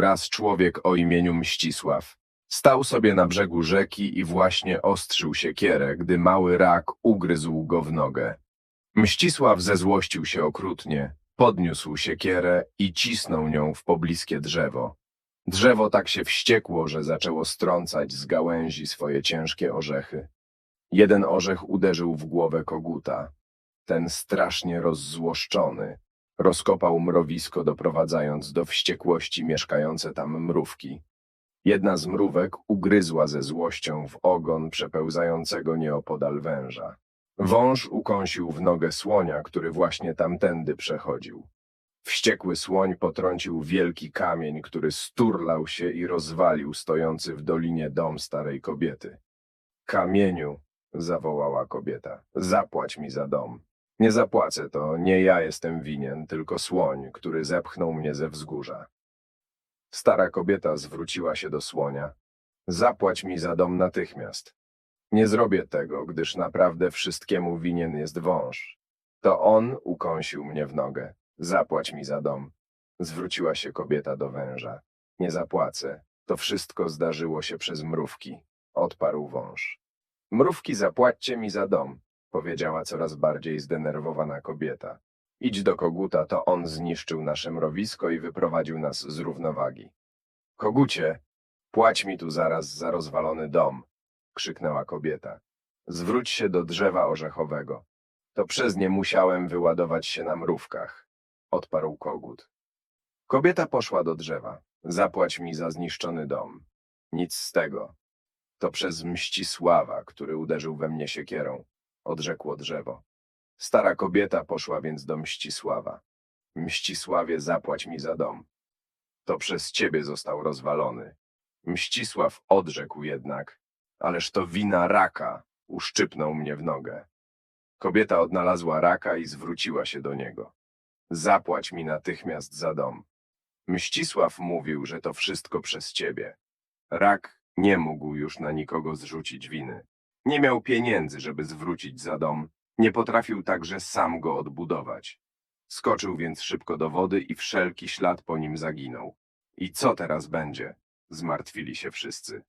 Raz człowiek o imieniu Mścisław. Stał sobie na brzegu rzeki i właśnie ostrzył siekierę, gdy mały rak ugryzł go w nogę. Mścisław zezłościł się okrutnie, podniósł siekierę i cisnął nią w pobliskie drzewo. Drzewo tak się wściekło, że zaczęło strącać z gałęzi swoje ciężkie orzechy. Jeden orzech uderzył w głowę koguta. Ten strasznie rozzłoszczony rozkopał mrowisko, doprowadzając do wściekłości mieszkające tam mrówki. Jedna z mrówek ugryzła ze złością w ogon przepełzającego nieopodal węża. Wąż ukąsił w nogę słonia, który właśnie tamtędy przechodził. Wściekły słoń potrącił wielki kamień, który sturlał się i rozwalił stojący w dolinie dom starej kobiety. Kamieniu, zawołała kobieta, zapłać mi za dom. Nie zapłacę to, nie ja jestem winien, tylko słoń, który zepchnął mnie ze wzgórza. Stara kobieta zwróciła się do słonia. Zapłać mi za dom natychmiast. Nie zrobię tego, gdyż naprawdę wszystkiemu winien jest wąż. To on ukąsił mnie w nogę. Zapłać mi za dom. Zwróciła się kobieta do węża. Nie zapłacę. To wszystko zdarzyło się przez mrówki. Odparł wąż. Mrówki zapłaćcie mi za dom, powiedziała coraz bardziej zdenerwowana kobieta. Idź do koguta, to on zniszczył nasze mrowisko i wyprowadził nas z równowagi. Kogucie, płać mi tu zaraz za rozwalony dom, krzyknęła kobieta. Zwróć się do drzewa orzechowego. To przez nie musiałem wyładować się na mrówkach, odparł kogut. Kobieta poszła do drzewa. Zapłać mi za zniszczony dom. Nic z tego. To przez Mścisława, który uderzył we mnie siekierą, odrzekło drzewo. Stara kobieta poszła więc do Mścisława. Mścisławie, zapłać mi za dom. To przez ciebie został rozwalony. Mścisław odrzekł jednak, ależ to wina raka, uszczypnął mnie w nogę. Kobieta odnalazła raka i zwróciła się do niego. Zapłać mi natychmiast za dom. Mścisław mówił, że to wszystko przez ciebie. Rak nie mógł już na nikogo zrzucić winy. Nie miał pieniędzy, żeby zwrócić za dom, nie potrafił także sam go odbudować. Skoczył więc szybko do wody i wszelki ślad po nim zaginął. I co teraz będzie? Zmartwili się wszyscy.